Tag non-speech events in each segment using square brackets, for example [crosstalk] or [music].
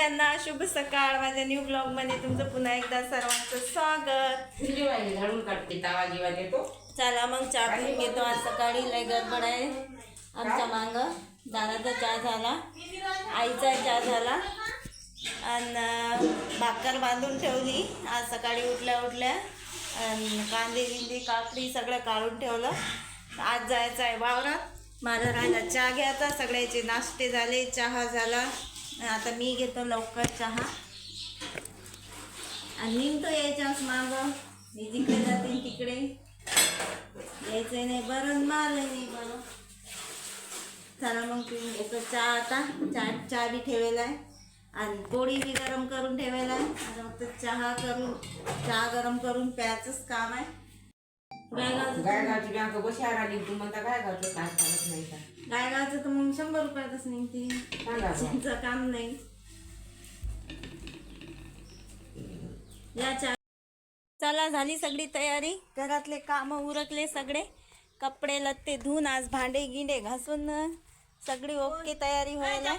सगळ्यांना शुभ सकाळ. माझ्या न्यू ब्लॉगमध्ये तुमचं पुन्हा एकदा सर्वांचं स्वागत. चला मग चहा पिऊन घेतो. आज सकाळी लय गडबड आहे. आमच्या मांग दादाचा चहा झाला आईचा चहा झाला. आणि भाकर बांधून ठेवली. आज सकाळी उठल्या उठल्या आणि कांदे गिंदे काकडी सगळं काढून ठेवलं. आज जायचं आहे वावरात. माझा राहिला चहा घ्यायचा. सगळ्याचे नाश्ते झाले चहा झाला. आता मी घेतो लवकर चहा. आणि निघतो यायच्याच मागं. मी जिकडे जाते तिकडे. यायचं नाही बरं माल नाही बरं. चला मग तुम्ही घेतो चहा आता. चहा चहा बी ठेवायला आहे. आणि पोळी बी गरम करून ठेवायला आहे. आता फक्त चहा करून चहा गरम करून प्यायचंच काम आहे. गायगावचं गायगावची बँक बशार आली तू म्हणता गायगावचं काय चालत नाही का गायगावचं तर मग शंभर रुपयातच निघते. सांगा बा. त्यांचं काम नाही. चला झाली सगळी तयारी. घरातले काम उरकले सगळे. कपडे लत्ते धुवून आज भांडे गिंडे घासून सगळी ओके तयारी व्हायला.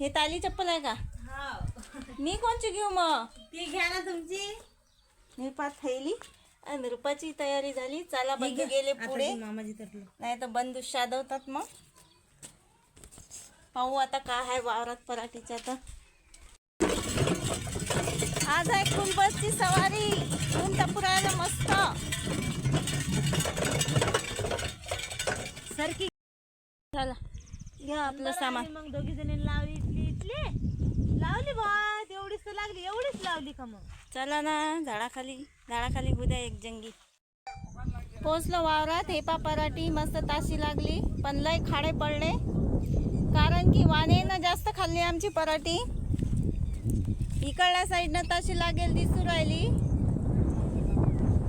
हे ताली चप्पल आहे का? मी कोणची घेऊ मग? ती घ्या ना तुमची. निरपा थैली आणि रुपाची तयारी झाली. चला बंधू गेले पुढे. मामाजी नाही तर बंधू शादवतात मग. पाहू आता काय आहे वावरात पराठीच्या तर. आज आहे कुलबसची सवारी. ऊन टपुरायला मस्त. सारखी चला घ्या आपलं सामान. मग दोघी जणी लावली इथली इथली. लावली बा तेवढीच लागली एवढीच लावली का मग? चला ना झाडाखाली झाडाखाली उद्या एक जंगी. पोचलो वावरात हेपा पराठी मस्त ताशी लागली पण लय खाडे पडले. कारण की वानेनं जास्त खाल्ली आमची पराठी. इकडल्या साईडनं ताशी लागेल दिसू राहिली.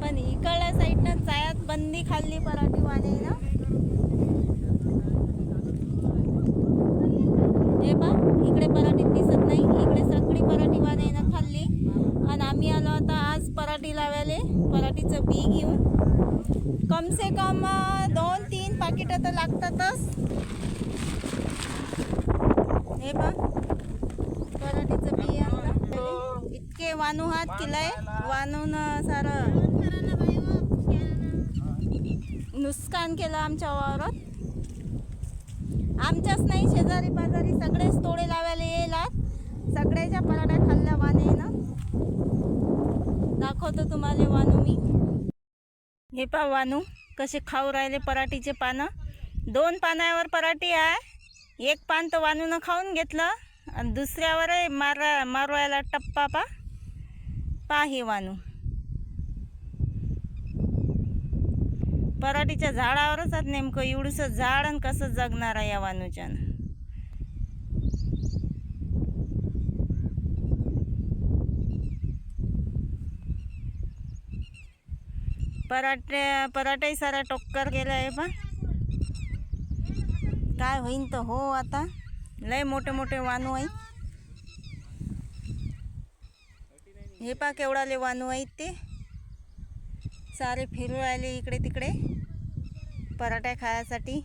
पण इकडल्या साईडनं चायात बंदी खाल्ली पराठी वानेनं हे पा इकडे पराठीत दिसत नाही इकडे सगळी पराठी वानेनं खाल्ली आणि आम्ही आलो आता आज पराठी लावायले पराठीचं बी घेऊन कम से कम दोन तीन पाकिटं तर लागतातच. हे बघ. पराठीचं बिया इतके वानू हात केलाय वानून सारं नुकसान केलं आमच्या वावरात. आमच्याच नाही शेजारी पाजारी सगळेच तोडे लावायला येतात सगळ्याच्या पराठ्या खाल्ल्या वानेनं. दाखवतो तुम्हाला वानू मी. हे पा वानू कसे खाऊ राहिले पराठीचे पानं. दोन पानावर पराठी आहे. एक पान तर वानूनं खाऊन घेतलं. आणि दुसऱ्यावरही मारा मारवायला टप्पा पा. पा हे वानू. पराठीच्या झाडावरच आहेत नेमकं. एवढंसं झाड आणि कसं जगणार आहे या वानूच्यानं. पराठे पराठाही सारा टोक्कर गेला आहे पा काय होईन तर हो आता. लय मोठे मोठे वानू आहेत. हे पा केवढाले वानू आहेत ते. सारे फिरू राहिले इकडे तिकडे पराठा खायासाठी.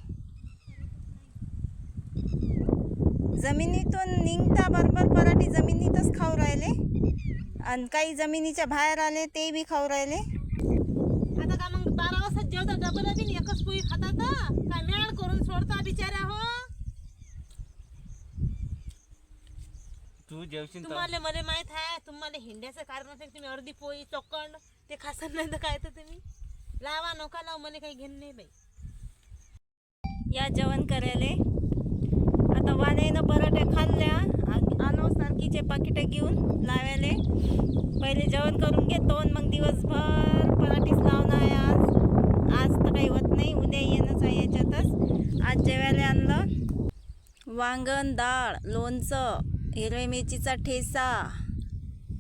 जमिनीतून निघता बरोबर पराठी जमिनीतच खाऊ राहिले. आणि काही जमिनीच्या बाहेर आले ते बी खाऊ राहिले आता का मग बारा वाजता जेवता डबल बी एकच पोळी खातात काय मेळ करून सोडता बिचाऱ्या हो तू जेवशील तर. तुम्हाला मला माहीत आहे तुम्हाला हिंड्याचं कारण असेल तुम्ही अर्धी पोळी चोकंड ते खासन नाही तर काय तर तुम्ही? लावा नका लाव मला काही घेणं नाही बाई. या जेवण करायले. आता वाण्यानं पराठ्या खाल्ल्या आ- आणो सारखीचे पाकिटं घेऊन लावायले. पहिले जेवण करून घेतो आणि मग दिवसभर पराठीच लावणं आहे आज. आज तर काही होत नाही उद्या येणंच आहे याच्यातच. आज जेवायला आणलं. वांगण डाळ लोणचं हिरव्या मिरचीचा ठेसा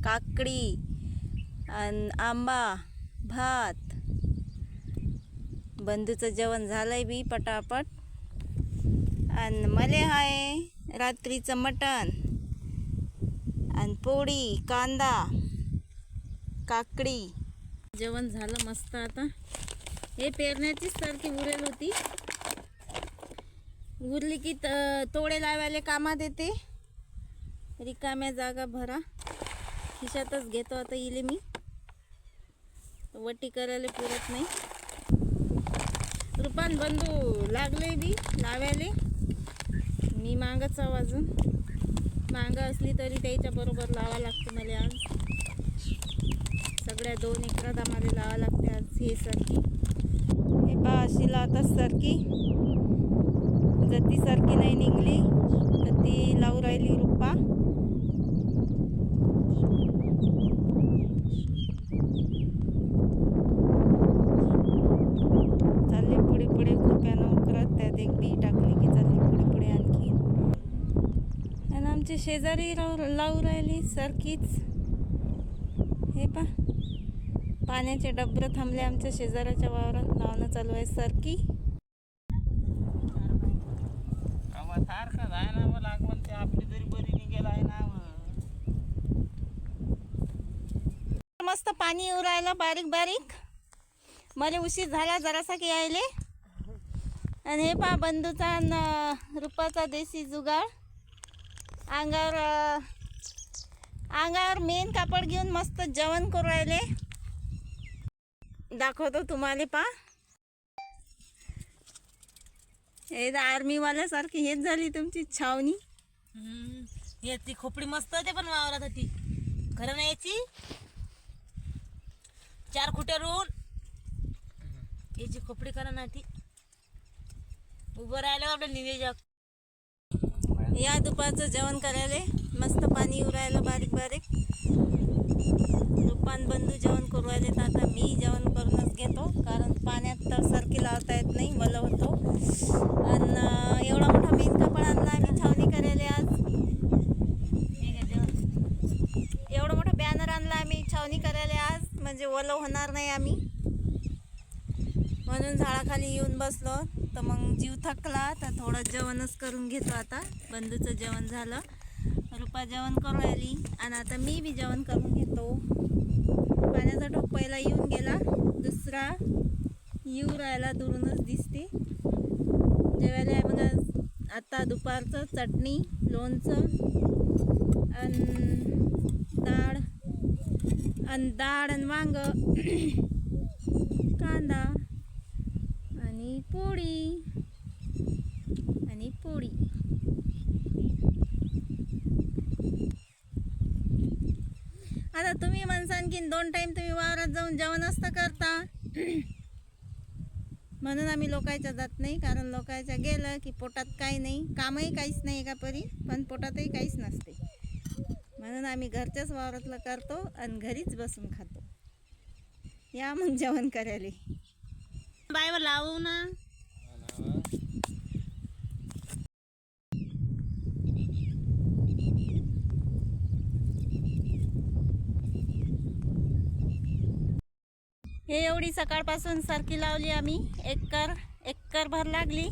काकडी आणि आंबा भात. बंधूचं जेवण झालंय बी पटापट. आणि मले आहे रात्रीचं मटण. आणि पोळी कांदा काकडी. जेवण झालं मस्त आता. हे पेरण्याचीच सारखी उरेल होती. उरली की त- तोडे लावायला कामात येते. रिकाम्या जागा भरा. खिशातच घेतो आता इले मी. वटी करायला पुरत नाही. रुपान बंधू लागले बी लावायले. मी मागच आहो अजून. मागं असली तरी त्याच्या बरोबर लावा लागते मला आज. सगळ्या दोन एकरात आम्हाला लावा लागते आज हे सरकी. हे पा अशी लावतात सरकी. जर ती सरकी नाही निघली. तर ती लावू राहिली रुपा चालली पुढे पुढे खुरप्यानं उकरत त्यात एक बी टाकली की चालली पुढे पुढे आणखी आणि आमचे शेजारी लावू लावू राहिली सरकीच. हे पा पाण्याचे डबरं थांबले आमच्या शेजाऱ्याच्या वावरात. लावणं चालू आहे सारखं ना मग लागवण ते आपली तरी बरी निघेल आहे ना. मस्त पाणी येऊ राहिलं बारीक बारीक. मला उशीर झाला जरासा की यायले. आणि हे पा बंधूचा रुपाचा देशी जुगाड. अंगावर अंगावर मेन कापड घेऊन मस्त जेवण करू राहिले. दाखवतो तुम्हाला पा हे आर्मीवाल्यासारखी हेच झाली तुमची छावणी. हे ती खोपडी मस्त होते पण वावरात होती. खरं नाही याची? चार खुट्या रोवून याची खोपडी करा ना ती. उभं राहिलं आपलं निवेदक. या दुपारचं जेवण करायला. मस्त पाणी उरायला राहिलं बारीक बारीक. दुपान बंधू जेवण करू आले तर आता मी जेवण करूनच घेतो. कारण पाण्यात तर सरकी लावता येत नाही मला होतो. आणि एवढा मोठा मेन कापड आणला. आम्ही छावणी करायला आज. एवढं मोठं बॅनर आणला आम्ही. छावणी करायला आज. म्हणजे ओलं होणार नाही आम्ही. म्हणून झाडाखाली येऊन बसलो. जीव थकला तर थोडं जेवणच करून घेतो आता. बंधूचं जेवण झालं. रुपा जेवण करून आली आणि आता मी बी जेवण करून घेतो. पाण्याचा टोप पहिला येऊन गेला. दुसरा येऊ राहिला दुरूनच दिसते. जेवायला आहे मग आता दुपारचं चटणी लोणचं आणि डाळ. आणि डाळ आणि वांग. [clears throat] कांदा आणि पोळी. पोळी आता तुम्ही म्हणसा आणखीन दोन टाईम तुम्ही वावरात जाऊन जेवण असतं करता. म्हणून आम्ही लोकांच्या जात नाही कारण लोकांच्या गेलं की पोटात काही नाही. कामही काहीच नाही एका परी पण पोटातही काहीच नसते. म्हणून आम्ही घरच्याच वावरातलं करतो आणि घरीच बसून खातो. या मग जेवण करायला. बायवर लावू ना. हे एवढी सकाळपासून सरकी लावली आम्ही. एकर एकर भर लागली.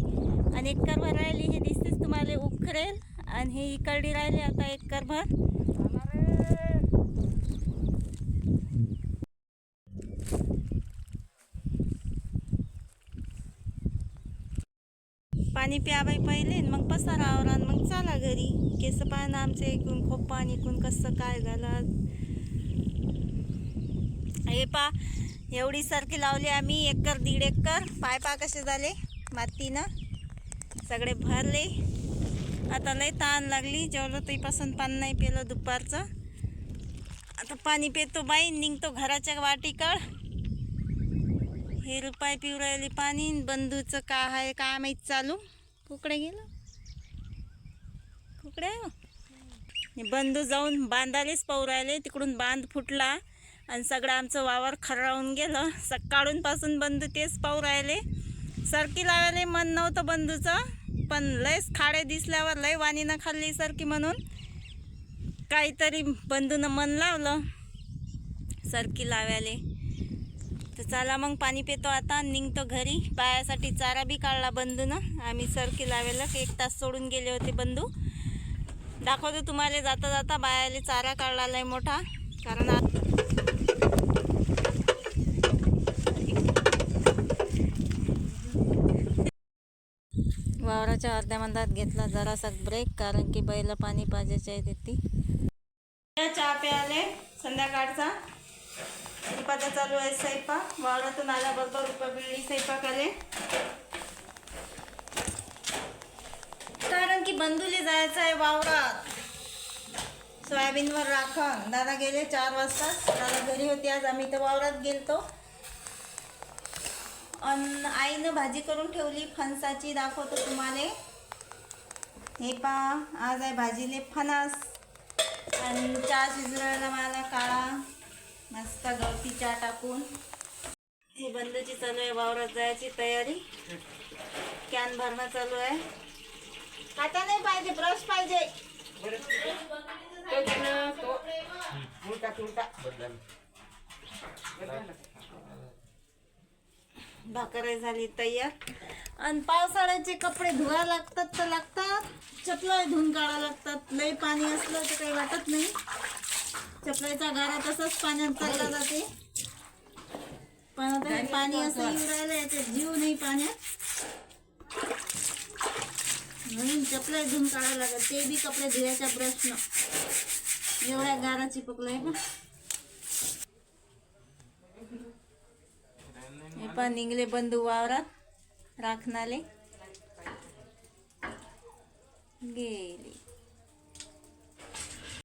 आणि एकर भर राहिली हे दिसतेच तुम्हाला उखरेल. आणि हे इकडली राहिली आता एकर भर. पाणी प्यावाय पहिले मग पसारा आवरा मग चाला घरी. केस पाहणं आमचे इकून खूप पाणी इकून कसं काय झालं हे पा एवढी सारखी लावली आम्ही एकर दीड एकर. पाय पा कसे झाले? मातीनं. सगळे भरले. आता लय ताण लागली. जेवलं तरीपासून पाणी नाही पेलं दुपारचं. आता पाणी पितो बाई. निघतो घराच्या वाटीकड. हे रुपाय पिऊ राहिली पाणी. बंधूचं का आहे काय माहीत चालू. कुकडे गेलं? कुकडे हो? बंधू जाऊन बांधालेच पाहू राहिले. तिकडून बांध फुटला. आणि सगळं आमचं वावर खरावून गेलं. सकाळून पासून बंधू तेच पाहू राहिले. सरकी लावायला मन नव्हतं बंधूचं पण लयच खाडे दिसल्यावर लय वाणीनं खाल्ली सरकी म्हणून. काहीतरी बंधूनं मन लावलं सरकी लावायले. तर चला मग पाणी पितो आता निघतो घरी. पायासाठी चारा बी काढला बंधूनं आम्ही सरकी लावायला एक तास सोडून गेले होते बंधू दाखवतो तुम्हाला जाता जाता बायाला चारा काढला लय मोठा. कारण आ- वावरात दिवसाच्या अर्ध्या मंदात घेतला जरासा ब्रेक कारण की बैला पाणी पाजायचे आहे ती. चहा प्याले संध्याकाळचा. दीपाचा चालू आहे स्वयंपाक. वावरातून आल्याबरोबर रुपा बिळली स्वयंपाक आले. कारण की बंधुली जायचं आहे वावरात. सोयाबीनवर राखण. दादा गेले चार वाजता. दादा घरी होती. आज आम्ही तर वावरात गेलतो. अन आईनं भाजी करून ठेवली फणसाची दाखवतो तुम्हाला. हे पा आज आहे भाजीले फणस. आणि चहा शिजवायला मला काळा मस्त गवती चहा टाकून. हे बंदूची चालू आहे वावरात जायची तयारी. कॅन भरणं चालू आहे. काटा नाही पाहिजे ब्रश पाहिजे. तो दे ना, तो उलटा. तुलटा भाकरे झाली तयार. आणि पावसाळ्याचे कपडे धुवा लागतात तर लागतात. चपला धुवून काढा लागतात. लई पाणी असलं तर काही वाटत नाही. चपलाचा गारा तसंच पाण्यात चालला जाते. पण आता हे पाणी असं येऊ राहिलं याच्यात जीव नाही पाण्यात. म्हणून चपला धुवून काढायला लागत ते बी कपडे धुवायच्या प्रश्न. एवढ्या गारा चिपकलाय पण हे पण निघले बंधू वावरात. राखणाले. गेले.